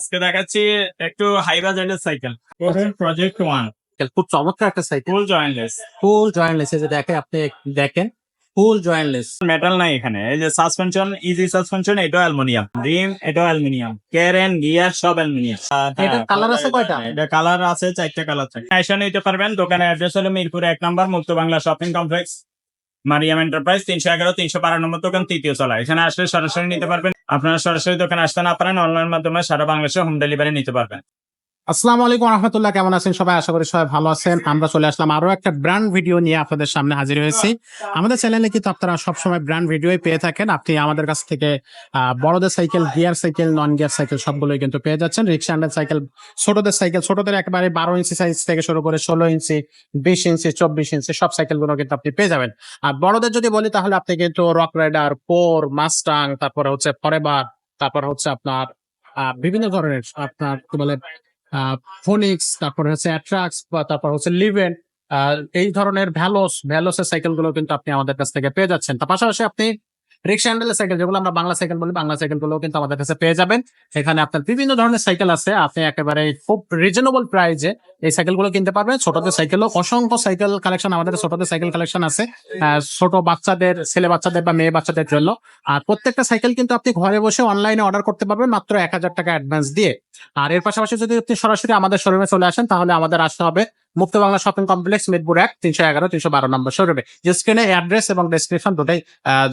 আজকে দেখাচ্ছি একটু হাই বাজেটের সাইকেল। প্রজেক্ট ওয়ান খুব চমৎকার একটা cycle. Full jointless full jointless এই যে দেখে আপনি দেখেন। ফুল জয়েন্টলেস মেটাল নাই এখানে। এই যে সাসপেনশন ইজি সাসপেনশন এটাও অ্যালুমিনিয়াম। রিম এটাও অ্যালুমিনিয়াম। কেরেন গিয়ার সব অ্যালুমিনিয়াম। এটার colour আছে কয়টা? এটা কালার আছে চারটা কালার থাকে। এসে নিতে পারবেন। দোকানের অ্যাড্রেস হলো মিরপুর এক নম্বর Mukta Bangla shopping complex Mariam enterprise তিনশো এগারো তিনশো বারো নম্বর দোকান তৃতীয় তলা এখানে আসলে সরাসরি নিতে পারবেন। আপনারা সরাসরি দোকানে আসতে না পারেন অনলাইন মাধ্যমে সারা বাংলাদেশে হোম ডেলিভারি নিতে পারবেন। আসসালামু আলাইকুম রহমতুল্লাহ কেমন আছেন সবাই? আশা করি সবাই ভালো আছেন। আমরা চলে আসলাম আরও একটা ব্র্যান্ড ভিডিও নিয়ে আপনাদের সামনে হাজির হয়েছি। আমাদের চ্যানেলে কিন্তু আপনারা সবসময় ব্র্যান্ড ভিডিওই পেয়ে থাকেন। আপনি আমাদের কাছ থেকে বড়দের cycle, gear cycle non gear cycle সবগুলোই কিন্তু পেয়ে যাচ্ছেন। রিক্সা হ্যান্ডেল সাইকেল, ছোটদের সাইকেল, ছোটদের একেবারে বারো ইঞ্চি সাইজ থেকে শুরু করে ষোলো ইঞ্চি, বিশ ইঞ্চি, চব্বিশ ইঞ্চি সব সাইকেলগুলো কিন্তু আপনি পেয়ে যাবেন। আর বড়দের যদি বলি, তাহলে আপনি কিন্তু রক রাইডার পোর মাস্টাং তারপরে হচ্ছে ফরেবার তারপর হচ্ছে আপনার বিভিন্ন ধরনের আপনার কি বলে ফোনিক্স তারপর হচ্ছে অ্যাট্রাক্স বা তারপর হচ্ছে লিভেন এই ধরনের ভ্যালোস ভ্যালোসের সাইকেলগুলো কিন্তু আপনি আমাদের কাছ থেকে পেয়ে যাচ্ছেন। তার পাশাপাশি আপনি রিক্সা হ্যান্ডেলের সাইকেল যেগুলো আমরা বাংলা সাইকেল বলি, বাংলা সাইকেলগুলো কিন্তু আমাদের কাছে পেয়ে যাবেন। এখানে আপনার বিভিন্ন ধরনের সাইকেল আছে। আপনি একেবারে খুব রিজনেবল প্রাইজে এই সাইকেলগুলো কিনতে পারবেন। ছোটদের সাইকেলও অসংখ্য সাইকেল কালেকশন আমাদের ছোটদের সাইকেল কালেকশন আছে। ছোট বাচ্চাদের, ছেলে বাচ্চাদের বা মেয়ে বাচ্চাদের জন্য। আর প্রত্যেকটা সাইকেল কিন্তু আপনি ঘরে বসে অনলাইনে অর্ডার করতে পারবেন মাত্র এক হাজার টাকা অ্যাডভান্স দিয়ে। আর এর পাশাপাশি যদি আপনি সরাসরি আমাদের শোরুমে চলে আসেন, তাহলে আমাদের আসতে হবে মুক্ত বাংলা শপিং কমপ্লেক্স মিরপুর এক তিনশো এগারো তিনশো বারো নম্বর শোরুমে। যে স্ক্রিনে অ্যাড্রেস এবং ডেসক্রিপশন দুটাই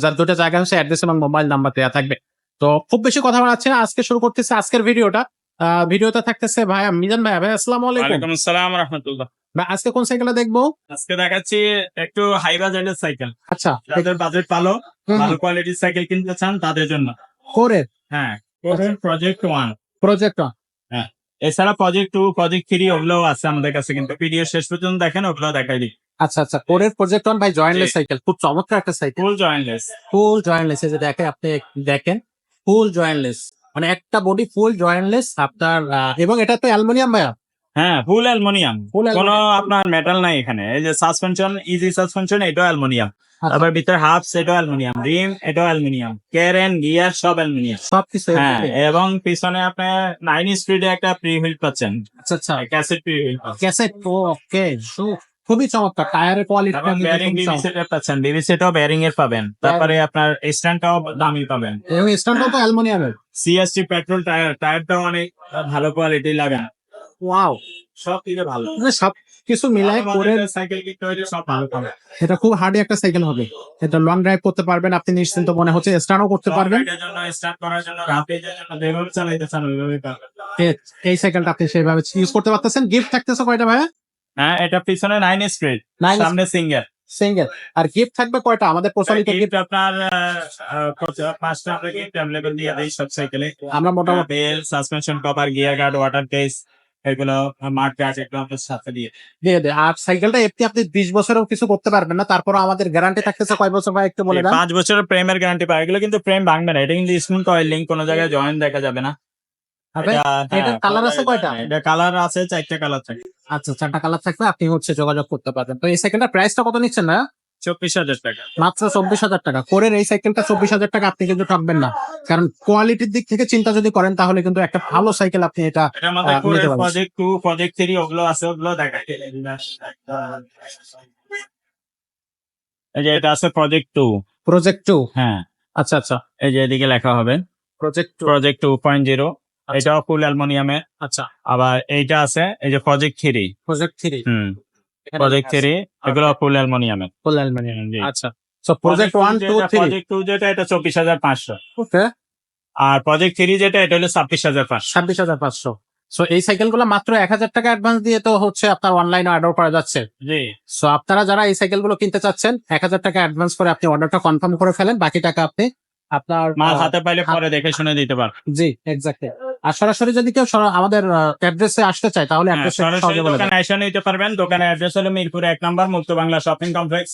যার দুটো জায়গা হচ্ছে অ্যাড্রেস এবং মোবাইল নাম্বার দেওয়া থাকবে। তো খুব বেশি কথা বাড়াচ্ছি না আজকে শুরু করতেছে আজকের ভিডিওটা। ভিডিওতে থাকতেছে ভাই মিজান ভাই ভাই আসসালামু আলাইকুম। আসসালাম রহমতুল্লাহ। আজকে কোন সাইকেলটা দেখব? আজকে দেখাচ্ছি একটু হাই বাজেটের সাইকেল আচ্ছা যাদের বাজেট ভালো ভালো কোয়ালিটির সাইকেল কিনতে চান তাদের জন্য। করে হ্যাঁ প্রজেক্ট ওয়ান প্রজেক্ট এছাড়া প্রজেক্ট টু প্রজেক্ট থ্রি ওগুলো আছে আমাদের কাছে কিন্তু। ভিডিও শেষ পর্যন্ত দেখেন ওগুলো দেখাই দিই। আচ্ছা আচ্ছা কোরের প্রজেক্ট ওয়ান ভাই জয়েন্টলেস সাইকেল খুব চমৎকার একটা cycle full jointless full jointless এই যে দেখে আপনি দেখেন ফুল জয়েন্টলেস মানে একটা বডি ফুল জয়েন্টলেস আপনার এবং এটা তো অ্যালুমিনিয়াম ভাইয়া। হ্যাঁ ফুল অ্যালুমিনিয়াম কোনো আপনার মেটাল নাই এখানে। এই যে সাসপেনশন ইজি সাসপেনশন এটাও অ্যালুমিনিয়াম তারপর ভিতরে হাফ এটাও অ্যালুমিনিয়াম রিম এটাও অ্যালুমিনিয়াম কেরেন গিয়ার সব অ্যালুমিনিয়াম সবকিছু হ্যাঁ এবং পিছনে আপনি নাইন স্পিডে একটা প্রি হুইল পাচ্ছেন। আচ্ছা আচ্ছা। Cassette free wheel cassette okay খুবই চমৎকার। টায়ারের কোয়ালিটি বেয়ারিং বিবিসি পাচ্ছেন। বিবিসিটাও বেয়ারিং এর পাবেন। তারপরে আপনার স্ট্যান্ডটাও দামি পাবেন। এবং স্ট্যান্ডটাও তো অ্যালুমিনিয়ামের সিএসটি পেট্রোল টায়ার টায়ারটাও অনেক ভালো কোয়ালিটি লাগান। ওয়াও সব ভালো। মানে সব কিছু মিলাই করে সাইকেল সব ভালো পাবেন এটা খুব হার্ডি একটা সাইকেল হবে। এটা লং ড্রাইভ করতে পারবেন আপনি নিশ্চিন্ত মনে হচ্ছে স্টার্টও করতে পারবেন। স্টার্ট করার জন্য রাফেজের যেভাবে চালাইতে চান ওইভাবে এই সাইকেলটা আপনি সেইভাবে ইউজ করতে পারতেছেন। গিফট থাকতেছে কয়টা ভাইয়া? হ্যাঁ এটা পিছনে নাইন স্পিড নাইন সামনে সিঙ্গেল সিঙ্গেল আর গিফট থাকবে কয়টা? আমাদের প্রচলিত গিফট গিফট আপনার পাঁচটা আমরা গিফট অ্যাভেলেবল দিয়ে দিই সব সাইকেলে আমরা মোটামুটি bell suspension cover gear guard water case এগুলো মাঠ এগুলো আমাদের সাথে দিয়ে দিয়ে দেয় আর সাইকেলটা এমনি আপনি বিশ বছরেও কিছু করতে পারবেন না তারপরও আমাদের গ্যারান্টি থাকতেছে কয় বছর ভাই একটু বলে পাঁচ বছরের প্রেমের গ্যারান্টি পায় এগুলো কিন্তু প্রেম ভাঙবে না এটা কিন্তু স্মুথ অয়েল লিঙ্ক কোনো জায়গায় জয়েন দেখা যাবে না। এটা- হ্যাঁ, আছে কয়টা? এটা কালার আছে চারটা কালার থাকে আচ্ছা চারটা কালার থাকবে আপনি হচ্ছে যোগাযোগ করতে পারবেন। তো এই সাইকেলটার প্রাইসটা কত নিচ্ছেন না চব্বিশ হাজার টাকা। মাত্র চব্বিশ হাজার টাকা। কোরের এই সাইকেলটা চব্বিশ হাজার টাকা আপনি কিন্তু ঠকবেন না। কারণ কোয়ালিটির দিক থেকে চিন্তা যদি করেন তাহলে কিন্তু একটা ভালো সাইকেল আপনি এটা এটার নিতে পারবেন। প্রজেক্ট টু প্রজেক্ট থ্রি ওগুলো আছে ওগুলো এই যে এটা আছে প্রজেক্ট টু প্রজেক্ট টু হ্যাঁ। আচ্ছা আচ্ছা। এই যে এদিকে লেখা হবে। Project project two point zero এটাও ফুল অ্যালমোনিয়ামে আচ্ছা। আবার এইটা আছে এই যে প্রজেক্ট থ্রি প্রজেক্ট থ্রি হুম। প্রজেক্ট থ্রি এগুলো ফুল অ্যালমোনিয়ামে ফুল অ্যালুমিনিয়াম জি। আচ্ছা। So project one two three project two যেটা এটা চব্বিশ হাজার পাঁচশো। ওকে আর প্রজেক্ট থ্রি যেটা এটা হলো সো এই সাইকেলগুলো মাত্র এক হাজার টাকা অ্যাডভান্স দিয়ে তো হচ্ছে আপনার অনলাইনে অর্ডার করা যাচ্ছে। জি। সো আপনারা যারা এই সাইকেলগুলো কিনতে চাচ্ছেন এক হাজার টাকা অ্যাডভান্স করে আপনি অর্ডারটা কনফার্ম করে ফেলেন। বাকি টাকা আপনি আপনার মাল হাতে পাইলে পরে দেখে শুনে দিতে পার জি এক্স্যাক্টলি আর সরাসরি যদি কেউ আমাদের অ্যাড্রেসে আসতে চায় তাহলে হ্যাঁ, অ্যাড্রেস। দোকানে এসে নিতে পারবেন। দোকানের অ্যাড্রেস হলো মিরপুর এক নম্বর Mukta Bangla shopping complex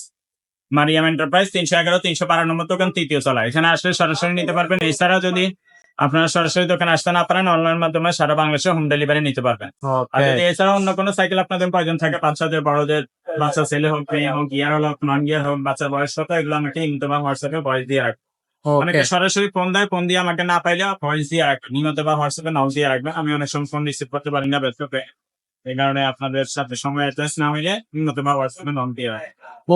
Mariam enterprise তিনশো এগারো তিনশো বারো নম্বর দোকান তৃতীয় তলা। এখানে আসলে সরাসরি নিতে পারবেন। এছাড়া যদি আপনারা সরাসরি দোকানে আসতে না পারেন অনলাইন মাধ্যমে সারা বাংলাদেশে হোম ডেলিভারি নিতে পারবেন। আর যদি এছাড়া অন্য কোনো সাইকেল আপনাদের প্রয়োজন থাকে বাচ্চাদের বড়দের বাচ্চা ছেলে হোক মেয়ে হোক গিয়ার হোক নন গিয়ার হোক বাচ্চার বয়স হোক এগুলো আমাকে ইনতমা হোয়াটসঅ্যাপে বয়স দিয়ে রাখবেন ওকে অনেকে সরাসরি ফোন দেয় ফোন দিয়ে আমাকে না পাইলে ভয়েস দিয়ে রাখবেন নিয়মিত বা হোয়াটসঅ্যাপে নাও দিয়ে রাখবেন আমি অনেক সময় ফোন রিসিভ করতে পারি না ব্যস্ত পেয়ে। এই কারণে আপনাদের সাথে সময় অ্যাডজাস্ট না হইলে নিয়মিত বা হোয়াটসঅ্যাপে নাও দিয়ে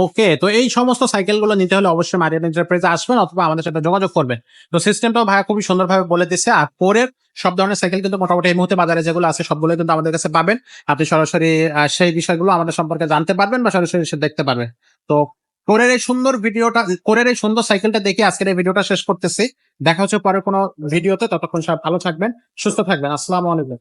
ওকে তো এই সমস্ত সাইকেলগুলো নিতে হলে অবশ্যই মারিয়ান এন্টারপ্রাইজে আসবেন অথবা আমাদের সাথে যোগাযোগ করবেন। তো সিস্টেমটাও ভাইয়া খুবই সুন্দরভাবে বলে দিচ্ছে আর পরের সব ধরনের সাইকেল কিন্তু মোটামুটি এই মুহূর্তে বাজারে যেগুলো আছে সবগুলো কিন্তু আমাদের কাছে পাবেন। আপনি সরাসরি সেই বিষয়গুলো আমাদের সম্পর্কে জানতে পারবেন বা সরাসরি দেখতে পারবেন। তো কোরের এই সুন্দর ভিডিওটা, কোরের এই সুন্দর সাইকেলটা দেখে আজকের এই ভিডিওটা শেষ করতেছি। দেখা হচ্ছে পরে কোনো ভিডিওতে, ততক্ষণ সব ভালো থাকবেন, সুস্থ থাকবেন। আসসালামু আলাইকুম।